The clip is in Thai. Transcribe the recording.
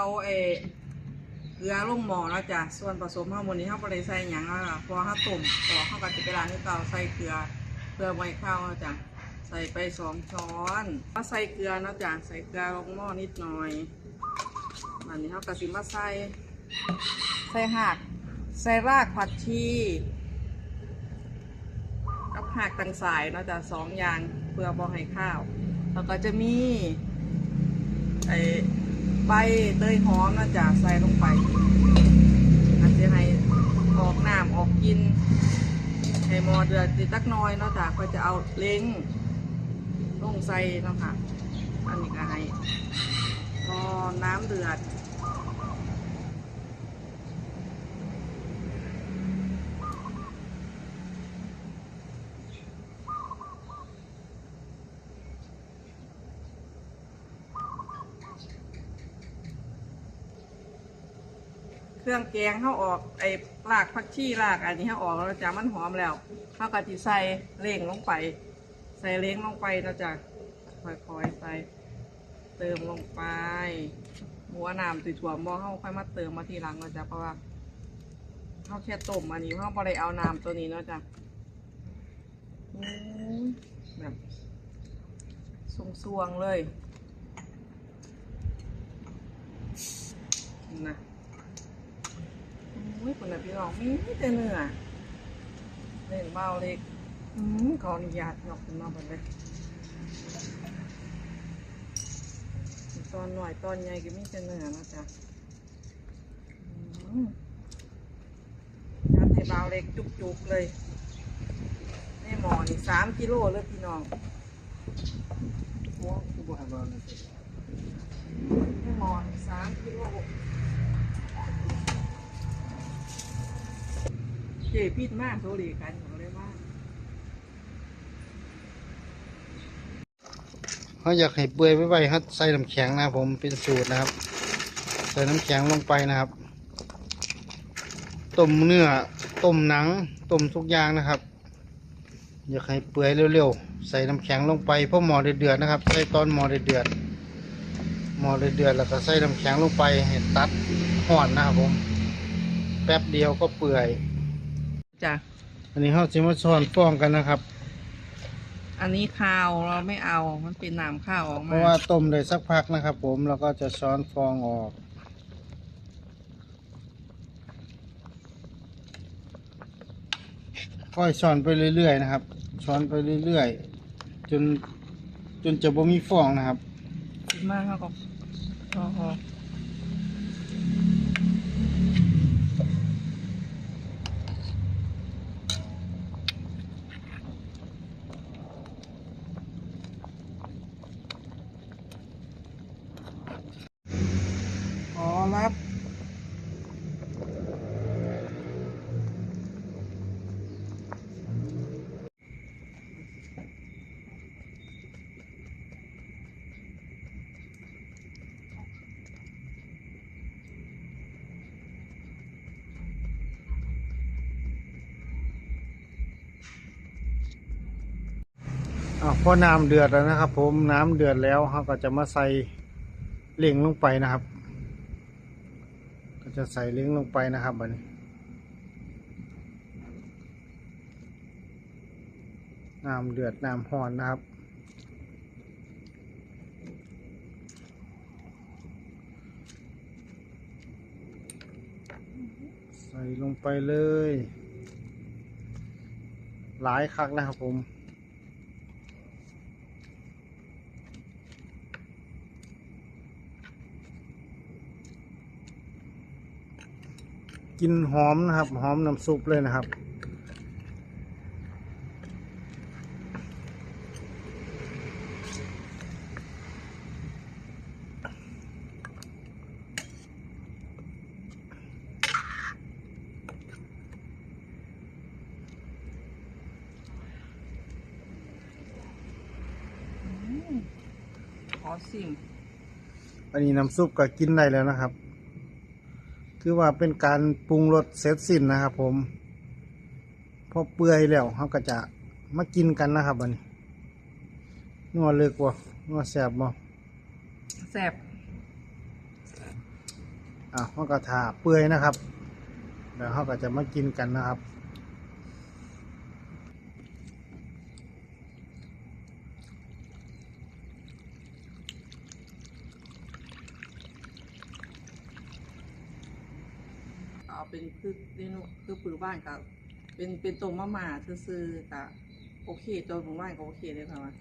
เอาเอเกลือลงหม้อแล้วจ้ะ ส่วนผสมเฮามื้อนี้เฮาบ่ได้ใส่หยังแล้วล่ะพอเฮาต้มต่อเฮาวก็สิไปล้างคือเก่าใส่เกลือเพื่อให้ข้าวแล้วจ้ะ ใส่ไปสองช้อนก็ใส่เกลือนะจ้ะ ใส่เกลือลงหม้อนิดหน่อยอันนี้เฮาวก็สิมาใส่ใส่หักใส่รากผักชีกับหักตังสายนะจ้ะสองอย่างเพื่อบ่ให้ข้าว แล้วก็จะมีไอ ใบเตยหอมนะจ๊ะใส่ลงไปอาจจะให้ออกน้ำออกกินให้มอเดือดติดตักน้อยเนาะจ๊ะก็จะเอาเล้งลงใส่เนาะค่ะอันนี้ก็ให้รอน้ำเดือด รื่องแกงเขาออกไอ้รากผักชีรากอันนี้เขาออกแล้วจ้ะมันหอมแล้วเขาก็จะใส่เล้งลงไป ใส่เล้งลงไปแล้วจ้ะค่อยๆใส่เติมลงไปหัวน้ำติดถั่วมอเขาค่อยมาเติมมาทีหลังแล้วจ้ะเพราะว่าเขาแค่ต้มอันนี้เขาบ่ได้เอาน้ำตัวนี้เนาะจ้ะแบบสวงๆเลยนะ อุ้ยคนน่ะพี่น้องมีแต่เนื้อเล่นเบาเล็กอืมขออนุญาตยกขึ้นมาหมดเลยตอนหน่อยตอนใหญ่ก็มีแต่เนื้อนะจ๊ะอืมยัดให้เบาเล็กจุกๆเลยในหมอนี่สามกิโลเลยพี่น้องโอ้คือบ่ให้บ่เลยในหมอนี่สามกิโลเจ็ พิษมากโซลีกันของเลยมาเขาอยากให้เปื่อยไว้ๆครับใส่น้ำแข็งนะครับผมเป็นสูตรนะครับ ใส่น้ำแข็งลงไปนะครับต้มเนื้อต้มหนังต้มทุกอย่างนะครับ อยากให้เปื่อยเร็วๆใส่น้ำแข็งลงไปเพราะหมอเดือดๆนะครับ ใส่ตอนหมอเดือดหมอเดือดแล้วก็ใส่น้ำแข็งลงไปให้ตัดห่อนนะครับผม แป๊บเดียวก็เปื่อย จ้ะอันนี้เขาจะมาช้อนฟ้องกันนะครับอันนี้ข้าวเราไม่เอา มันเป็นน้ำข้าวออกเพมาราะว่าต้มได้สักพักนะครับ ผมแล้วก็จะช้อนฟองออกค่อยช้อนไปเรื่อยๆนะครับ ช้อนไปเรื่อยๆจนจนจะบ่มีฟองนะครับคิดมากเขาก็พอพอขอรับ อ่าพอน้ำเดือดแล้วนะครับ ผมน้ำเดือดแล้วเขาก็จะมาใส่เล่งลงไปนะครับ ก็จะใส่เล้งลงไปนะครับบัดนี้น้ำเดือดน้ำห่อนนะครับใส่ลงไปเลย หลายครั้งนะครับผม กินหอมนะครับ หอมน้ำซุปเลยนะครับ ขอสิ่ง อันนี้น้ำซุปก็กินได้แล้วนะครับ คือว่าเป็นการปรุงรสเสร็จสิ้นนะครับ ผม พอเปื่อยแล้วเขาก็จะมากินกันนะครับอันนี้นัวเลิกบ่นัวแสบบ่แซ่บอะมันก็ทาเปื่อยนะครับแล้วเขาก็จะมากินกันนะครับ เอาเป็นคือเมนูคือปือบ้านกับเป็นเป็นตัวมะม่าซื่อๆกับโอเค ตัวของบ้านก็โอเคเลยค่ะว่า